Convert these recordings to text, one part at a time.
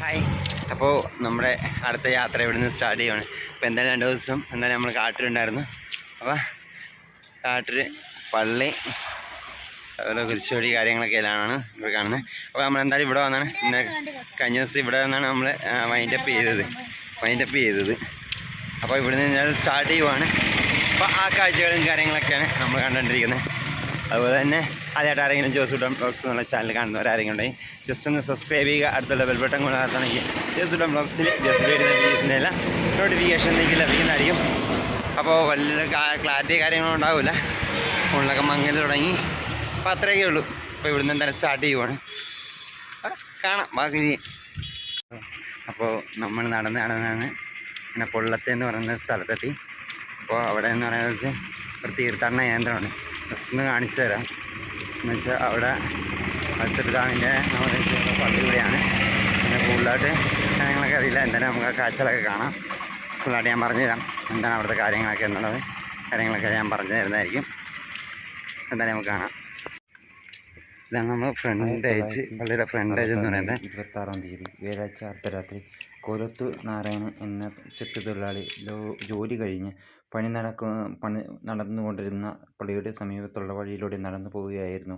Hi അപ്പോൾ നമ്മുടെ അടുത്ത യാത്ര ഇവിടുന്ന് സ്റ്റാർട്ട് ചെയ്യുകയാണ് അപ്പോൾ എന്തായാലും രണ്ട് ദിവസം എന്തായാലും നമ്മൾ കാട്ടിലുണ്ടായിരുന്നു. അപ്പോൾ കാട്ടിൽ പള്ളി അതുപോലെ കുരിശുപടി കാര്യങ്ങളൊക്കെയാണ് ഇവിടെ കാണുന്നത്. അപ്പോൾ നമ്മൾ എന്തായാലും ഇവിടെ വന്നാണ്. ഇന്ന് കഴിഞ്ഞ ദിവസം ഇവിടെ വന്നാണ് നമ്മൾ മൈൻഡപ്പ് ചെയ്തത്. മൈൻഡപ്പ് ചെയ്തത്. അപ്പോൾ ഇവിടുന്ന് ഞാൻ സ്റ്റാർട്ട് ചെയ്യുവാണ്. അപ്പോൾ ആ കാഴ്ചകളും കാര്യങ്ങളൊക്കെയാണ് നമ്മൾ കണ്ടുകൊണ്ടിരിക്കുന്നത് അതുപോലെ തന്നെ ആദ്യമായിട്ട് ആരെങ്കിലും ജോസ് ബ്ലോഗ്സ് എന്നുള്ള ചാനൽ കാണുന്നവർ ആരെങ്കിലും ഉണ്ടെങ്കിൽ ജസ്റ്റ് ഒന്ന് സബ്സ്ക്രൈബ് ചെയ്യുക. അടുത്തുള്ള ബെൽബട്ടൺ കൊണ്ട് നടത്തണമെങ്കിൽ ജോസ് ഉഡം ബ്ലോഗ്സിൽ ജസ്റ്റ് വരുന്ന വീഡിയോസിന്റെ എല്ലാം നോട്ടിഫിക്കേഷൻ നിങ്ങൾക്ക് ലഭിക്കുന്നതായിരിക്കും. അപ്പോൾ വലിയ ക്ലാരിറ്റി കാര്യങ്ങളും ഉണ്ടാവില്ല. ഫോണിലൊക്കെ മങ്ങൽ തുടങ്ങി. അപ്പോൾ അത്രയൊക്കെ ഉള്ളൂ. അപ്പോൾ ഇവിടുന്ന് എന്തായാലും സ്റ്റാർട്ട് ചെയ്യുവാണ്. കാണാം. ബാക്കി അപ്പോൾ നമ്മൾ നടന്ന് നടന്നാണ് പിന്നെ പൊള്ളത്തെ എന്ന് പറയുന്ന സ്ഥലത്തെത്തി. അപ്പോൾ അവിടെ എന്ന് പറയുന്നത് ഒരു തീർത്ഥാടന കേന്ദ്രമാണ്. ജസ്റ്റ് ഒന്ന് കാണിച്ചു തരാം. എന്നുവെച്ചാൽ അവിടെ മത്സ്യപിതാവിന്റെ നമ്മുടെ പള്ളി ഇവിടെയാണ്. പിന്നെ കൂടുതലായിട്ട് കാര്യങ്ങളൊക്കെ അറിയില്ല. എന്തായാലും നമുക്ക് ആ കാഴ്ചകളൊക്കെ കാണാം. ഫുള്ളായിട്ട് ഞാൻ പറഞ്ഞുതരാം. എന്താണ് അവിടുത്തെ കാര്യങ്ങളൊക്കെ എന്നുള്ളത്. കാര്യങ്ങളൊക്കെ ഞാൻ പറഞ്ഞു തരുന്നതായിരിക്കും എന്തായാലും നമുക്ക് കാണാം. ഇതാണ് നമ്മൾ ഫ്രണ്ട് ഏജ് പള്ളിയുടെ ഫ്രണ്ട് ഏജ് എന്ന് പറയുന്നത്. ഇരുപത്താറാം തീയതി. വ്യാഴാഴ്ച അർദ്ധരാത്രി കൊലത്തു നാരായണൻ എന്ന ചെത്തുതൊഴിലാളി ജോലി കഴിഞ്ഞ് പണി നടക്കു പണി നടന്നുകൊണ്ടിരുന്ന പള്ളിയുടെ സമീപത്തുള്ള വഴിയിലൂടെ നടന്നു പോവുകയായിരുന്നു.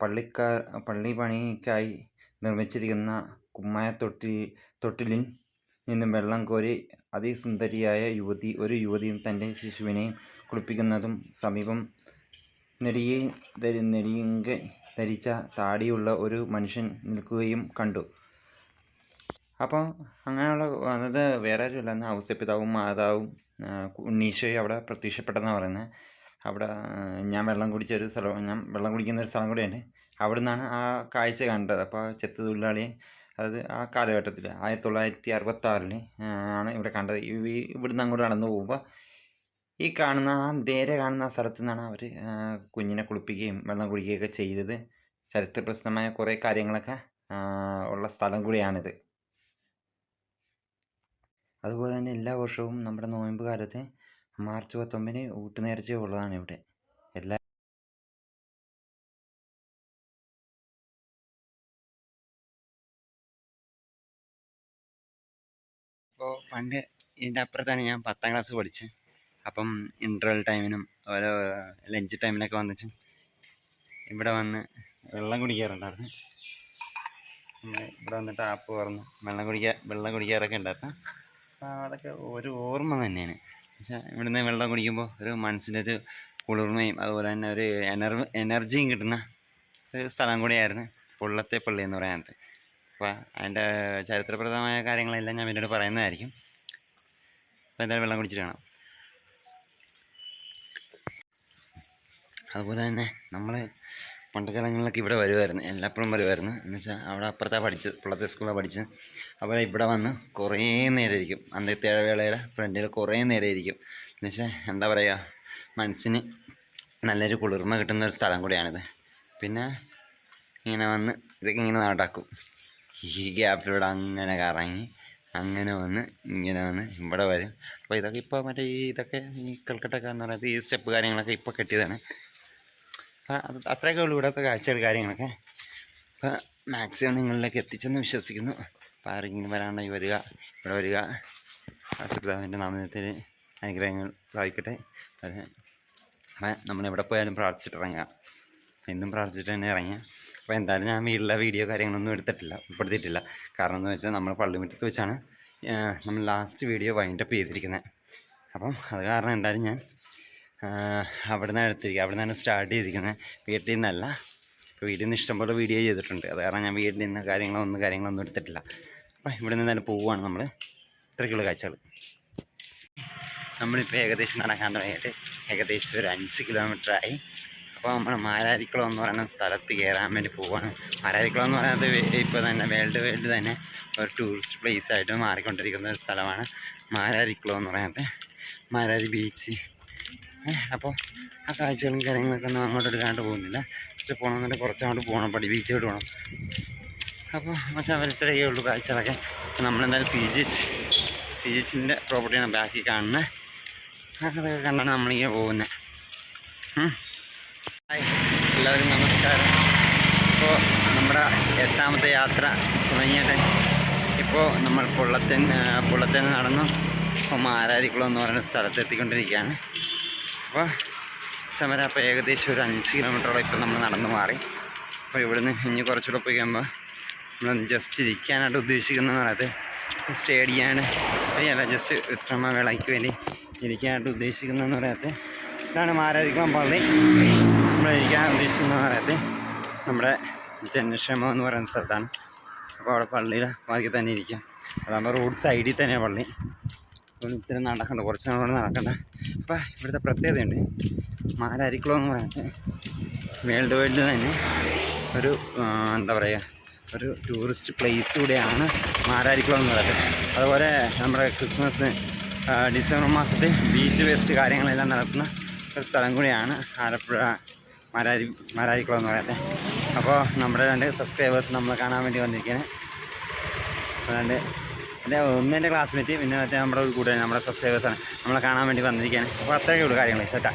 പള്ളിക്കാർ പള്ളി പണിക്കായി നിർമ്മിച്ചിരിക്കുന്ന കുമ്മായ തൊട്ടി തൊട്ടിലിൽ നിന്നും വെള്ളം കോരി അതിസുന്ദരിയായ യുവതി ഒരു യുവതിയും തന്റെ ശിശുവിനെയും കുളിപ്പിക്കുന്നതും സമീപം നെടിയെ നെടിയങ്ക ധരിച്ച താടിയുള്ള ഒരു മനുഷ്യൻ നിൽക്കുകയും കണ്ടു. അപ്പോൾ അങ്ങനെയുള്ള അതായത് വേറെ ആരുമില്ല അന്ന് ഔസപിതാവും മാതാവും ഉണ്ണീശോയും അവിടെ പ്രത്യക്ഷപ്പെട്ടെന്നാണ് പറയുന്നത് അവിടെ ഞാൻ വെള്ളം കുടിച്ച ഒരു സ്ഥലം ഞാൻ വെള്ളം കുടിക്കുന്ന ഒരു സ്ഥലം കൂടെയുണ്ട്. അവിടെ നിന്നാണ് ആ കാഴ്ച കണ്ടത്. അപ്പോൾ ചെത്ത് തൊഴിലാളിയെ അതായത് ആ കാലഘട്ടത്തിൽ ആയിരത്തി തൊള്ളായിരത്തി അറുപത്താറിൽ ആണ് ഇവിടെ കണ്ടത്. ഇവിടുന്ന് അങ്ങോട്ട് നടന്നു പോകുമ്പോൾ ഈ കാണുന്ന ആ നേരെ കാണുന്ന ആ സ്ഥലത്തു നിന്നാണ് അവർ കുഞ്ഞിനെ കുളിപ്പിക്കുകയും വെള്ളം കുടിക്കുകയൊക്കെ ചെയ്തത്. ചരിത്രപ്രസിദ്ധമായ കുറേ കാര്യങ്ങളൊക്കെ ഉള്ള സ്ഥലം കൂടിയാണിത്. അതുപോലെ തന്നെ എല്ലാ വർഷവും നമ്മുടെ നോയമ്പ് കാലത്ത് മാർച്ച് പത്തൊമ്പതിന് ഊട്ട് നേർച്ച ഉള്ളതാണ് ഇവിടെ. എല്ലാ അപ്പോൾ പണ്ട് ഇതിന്റെ അപ്പുറത്താണ് ഞാൻ പത്താം ക്ലാസ് പഠിച്ചത് അപ്പം ഇന്റർവെൽ ടൈമിനും ഓരോ ലഞ്ച് ടൈമിനൊക്കെ വന്നിച്ചും ഇവിടെ വന്ന് വെള്ളം കുടിക്കാറുണ്ടായിരുന്നു. ഇവിടെ വന്നിട്ട് ആപ്പ് പറഞ്ഞു വെള്ളം കുടിക്കാൻ വെള്ളം കുടിക്കാറൊക്കെ ഉണ്ടായിരുന്നു. അതൊക്കെ ഒരു ഓർമ്മ തന്നെയാണ്. പക്ഷേ ഇവിടുന്ന് വെള്ളം കുടിക്കുമ്പോൾ ഒരു മനസ്സിനൊരു കുളിർമയും അതുപോലെ തന്നെ ഒരു എനർ എനർജിയും കിട്ടുന്ന ഒരു സ്ഥലം കൂടിയായിരുന്നു പൊള്ളത്തെ പള്ളി എന്ന് പറയുന്നത് അപ്പോൾ അതിന്റെ ചരിത്രപ്രദമായ കാര്യങ്ങളെല്ലാം ഞാൻ പിന്നീട് പറയുന്നതായിരിക്കും. അപ്പോൾ എന്തായാലും വെള്ളം കുടിച്ചിട്ട് കാണാം. അതുപോലെ തന്നെ നമ്മൾ പണ്ട് കാലങ്ങളിലൊക്കെ ഇവിടെ വരുമായിരുന്നു എല്ലാപ്പോഴും വരുമായിരുന്നു എന്ന് വെച്ചാൽ അവിടെ അപ്പുറത്താണ് പഠിച്ചത് പുള്ളത്തെ സ്കൂളിലാണ് പഠിച്ചത്. അപ്പോൾ ഇവിടെ വന്ന് കുറേ നേരം ഇരിക്കും അന്നത്തെ വേളയുടെ ഫ്രണ്ടിൽ കുറേ നേരം ഇരിക്കും എന്ന് വെച്ചാൽ എന്താ പറയുക മനസ്സിന് നല്ലൊരു കുളിർമ കിട്ടുന്ന ഒരു സ്ഥലം കൂടിയാണിത്. പിന്നെ ഇങ്ങനെ വന്ന് ഇതൊക്കെ ഇങ്ങനെ നടക്കും. ഈ ഗ്യാപ്പിലൂടെ അങ്ങനെ കറങ്ങി അങ്ങനെ വന്ന് ഇങ്ങനെ വന്ന് ഇവിടെ വരും. അപ്പോൾ ഇതൊക്കെ ഇപ്പോൾ മറ്റേ ഈ ഇതൊക്കെ ഈ കൽക്കട്ടൊക്കെ എന്ന് പറയുന്നത് ഈ സ്റ്റെപ്പ് കാര്യങ്ങളൊക്കെ ഇപ്പോൾ കെട്ടിയതാണ്. അപ്പോൾ അത് അത്രയൊക്കെ ഉള്ളൂ ഇവിടുത്തെ കാഴ്ചകൾ കാര്യങ്ങളൊക്കെ. അപ്പോൾ മാക്സിമം നിങ്ങളിലേക്ക് എത്തിച്ചെന്ന് വിശ്വസിക്കുന്നു. ആരെങ്കിലും വരാണ്ടായി വരിക. ഇവിടെ വരിക. ആശുപിതാവിന്റെ നാമത്തിൽ അനുഗ്രഹങ്ങൾ അപ്പം നമ്മൾ എവിടെ പോയാലും പ്രാർത്ഥിച്ചിട്ട് ഇറങ്ങുക എന്നും പ്രാർത്ഥിച്ചിട്ട് തന്നെ ഇറങ്ങുക അപ്പോൾ എന്തായാലും ഞാൻ വീട്ടിലെ വീഡിയോ കാര്യങ്ങളൊന്നും എടുത്തിട്ടില്ല ഉൾപ്പെടുത്തിയിട്ടില്ല. കാരണം എന്ന് വെച്ചാൽ നമ്മൾ പള്ളിമുറ്റത്ത് വെച്ചാണ് നമ്മൾ ലാസ്റ്റ് വീഡിയോ വൈൻഡപ്പ് ചെയ്തിരിക്കുന്നത് അപ്പം അത് കാരണം എന്തായാലും ഞാൻ അവിടെ നിന്നാണ് എടുത്തിരിക്കുക അവിടെ നിന്നാണ് സ്റ്റാർട്ട് ചെയ്തിരിക്കുന്നത് വീട്ടിൽ നിന്നല്ല വീട്ടിൽ നിന്ന് ഇഷ്ടംപോലെ വീഡിയോ ചെയ്തിട്ടുണ്ട്. അത് കാരണം ഞാൻ വീട്ടിൽ നിന്ന് കാര്യങ്ങളൊന്നും കാര്യങ്ങളൊന്നും എടുത്തിട്ടില്ല. അപ്പോൾ ഇവിടെ നിന്ന് തന്നെ പോവുകയാണ് നമ്മൾ ഇത്രയ്ക്കുള്ള കാഴ്ചകൾ നമ്മളിപ്പോൾ ഏകദേശം നടക്കാൻ തുടങ്ങിയിട്ട് ഏകദേശം ഒരു അഞ്ച് കിലോമീറ്റർ ആയി. അപ്പോൾ നമ്മൾ മാരാരിക്കുളം എന്ന് പറയുന്ന സ്ഥലത്ത് കയറാൻ വേണ്ടി പോവുകയാണ്. മാരാരിക്കുളം എന്ന് പറയുന്നത് ഇപ്പോൾ തന്നെ വേൾഡ് വേൾഡ് തന്നെ ഒരു ടൂറിസ്റ്റ് പ്ലേസ് ആയിട്ട് മാറിക്കൊണ്ടിരിക്കുന്ന ഒരു സ്ഥലമാണ് മാരാരിക്കുളം എന്ന് പറയുന്നത്. മാരാരി ബീച്ച് അപ്പോൾ ആ കാഴ്ചകളും കാര്യങ്ങളൊക്കെ ഒന്നും അങ്ങോട്ട് എടുക്കാണ്ട് പോകുന്നില്ല. പക്ഷെ എന്നിട്ട് കുറച്ചങ്ങോട്ട് പോകണം പടി ബീച്ചിലോട്ട് പോകണം. അപ്പോൾ പക്ഷേ അവരിത്രയേ ഉള്ളൂ കാഴ്ചകളൊക്കെ. അപ്പോൾ നമ്മളെന്തായാലും C G H C G എച്ചിന്റെ പ്രോപ്പർട്ടിയാണ് ബാക്കി കാണുന്നത് അതൊക്കെ കണ്ടാണ് നമ്മളിങ്ങനെ പോകുന്നത് ഹായ് എല്ലാവരും നമസ്കാരം. ഇപ്പോൾ നമ്മുടെ എട്ടാമത്തെ യാത്ര തുടങ്ങിയിട്ട് ഇപ്പോൾ നമ്മൾ പുള്ളത്തൻ പുള്ളത്തൻ നടന്നു. ഇപ്പോൾ മാരാരിക്കുളം എന്ന് പറയുന്ന സ്ഥലത്ത് എത്തിക്കൊണ്ടിരിക്കുകയാണ്. അപ്പോൾ സമരം അപ്പോൾ ഏകദേശം ഒരു അഞ്ച് കിലോമീറ്ററോളം ഇപ്പം നമ്മൾ നടന്നു മാറി. അപ്പോൾ ഇവിടുന്ന് ഇനി കുറച്ചുകൂടെ പോയി കഴിയുമ്പോൾ നമ്മൾ ജസ്റ്റ് ഇരിക്കാനായിട്ട് ഉദ്ദേശിക്കുന്നതെന്ന് പറയുന്നത് സ്റ്റേ ചെയ്യാൻ അല്ല ജസ്റ്റ് വിശ്രമവേളയ്ക്ക് വേണ്ടി ഇരിക്കാനായിട്ട് ഉദ്ദേശിക്കുന്നതെന്ന് പറയാത്ത ഇതാണ് മാരാരിക്കുളം പള്ളി. നമ്മൾ ഇരിക്കാൻ ഉദ്ദേശിക്കുന്നതെന്ന് പറയാത്ത നമ്മുടെ ജനക്ഷേമം എന്ന് പറയുന്ന സ്ഥലത്താണ്. അപ്പോൾ അവിടെ പള്ളിയിൽ ബാക്കി തന്നെ ഇരിക്കാം. അതാകുമ്പോൾ റോഡ് സൈഡിൽ തന്നെയാണ് പള്ളി. അപ്പോൾ ഇത്തിരി നടക്കണ്ട കുറച്ച് നാളുകൊണ്ട് നടക്കണ്ട. അപ്പോൾ ഇവിടുത്തെ പ്രത്യേകതയുണ്ട്. മാരാരിക്കുളം എന്ന് പറയുന്നത് വേൾഡ് വൈഡിൽ തന്നെ ഒരു എന്താ പറയുക ഒരു ടൂറിസ്റ്റ് പ്ലേസ് കൂടെയാണ് മാരാരിക്കുളം എന്ന് പറയുന്നത് അതുപോലെ നമ്മുടെ ക്രിസ്മസ് ഡിസംബർ മാസത്തെ ബീച്ച് വേസ്റ്റ് കാര്യങ്ങളെല്ലാം നടക്കുന്ന ഒരു സ്ഥലം കൂടിയാണ് ആലപ്പുഴ മാരാരി മാരാരിക്കുളം എന്ന് പറയുന്നത് അപ്പോൾ നമ്മുടെ രണ്ട് സബ്സ്ക്രൈബേഴ്സ് നമ്മൾ കാണാൻ വേണ്ടി വന്നിരിക്കുകയാണ്. അതുകൊണ്ട് എന്റെ ഒന്ന് എന്റെ ക്ലാസ്മേറ്റ് പിന്നെ മറ്റേ നമ്മുടെ ഒരു കൂടെ നമ്മുടെ സബ്സ്ക്രൈബേഴ്സാണ് നമ്മളെ കാണാൻ വേണ്ടി വന്നിരിക്കുകയാണ്. അപ്പോൾ അത്രയൊക്കെ ഉള്ളൂ കാര്യങ്ങൾ ചേട്ടാ